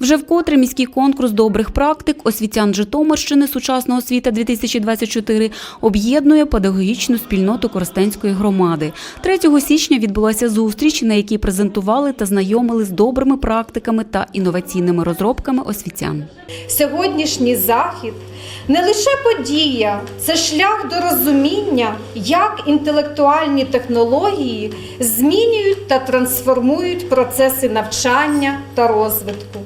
Вже вкотре міський конкурс добрих практик освітян Житомирщини Сучасна освіта 2024 об'єднує педагогічну спільноту Коростенської громади. 3 січня відбулася зустріч, на якій презентували та знайомили з добрими практиками та інноваційними розробками освітян. Сьогоднішній захід не лише подія, це шлях до розуміння, як інтелектуальні технології змінюють та трансформують процеси навчання та розвитку.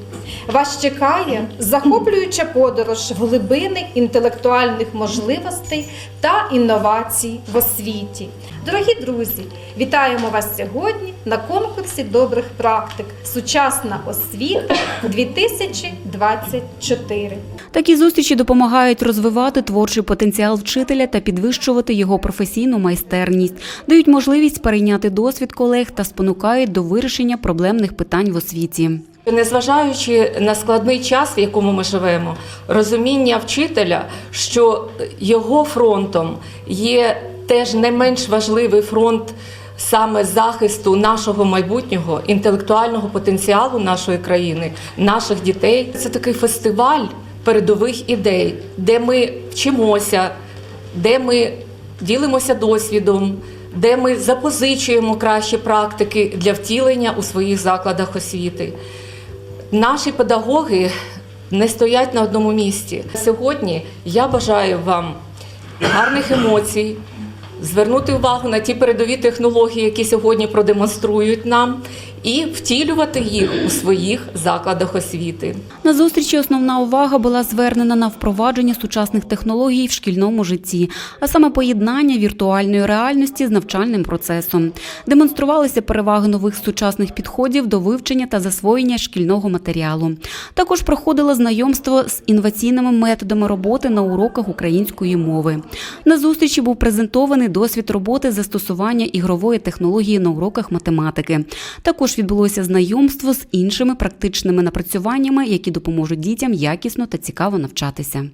Вас чекає захоплююча подорож в глибини інтелектуальних можливостей та інновацій в освіті. Дорогі друзі, вітаємо вас сьогодні на конкурсі добрих практик Сучасна освіта 2024. Такі зустрічі допомагають розвивати творчий потенціал вчителя та підвищувати його професійну майстерність, дають можливість перейняти досвід колег та спонукають до вирішення проблемних питань в освіті. Незважаючи на складний час, в якому ми живемо, розуміння вчителя, що його фронтом є теж не менш важливий фронт саме захисту нашого майбутнього, інтелектуального потенціалу нашої країни, наших дітей. Це такий фестиваль передових ідей, де ми вчимося, де ми ділимося досвідом. Де ми запозичуємо кращі практики для втілення у своїх закладах освіти. Наші педагоги не стоять на одному місці. Сьогодні я бажаю вам гарних емоцій, звернути увагу на ті передові технології, які сьогодні продемонструють нам, і втілювати їх у своїх закладах освіти. На зустрічі основна увага була звернена на впровадження сучасних технологій в шкільному житті, а саме поєднання віртуальної реальності з навчальним процесом. Демонструвалися переваги нових сучасних підходів до вивчення та засвоєння шкільного матеріалу. Також проходило знайомство з інноваційними методами роботи на уроках української мови. На зустрічі був презентований досвід роботи застосування ігрової технології на уроках математики. Також відбулося знайомство з іншими практичними напрацюваннями, які допоможуть дітям якісно та цікаво навчатися.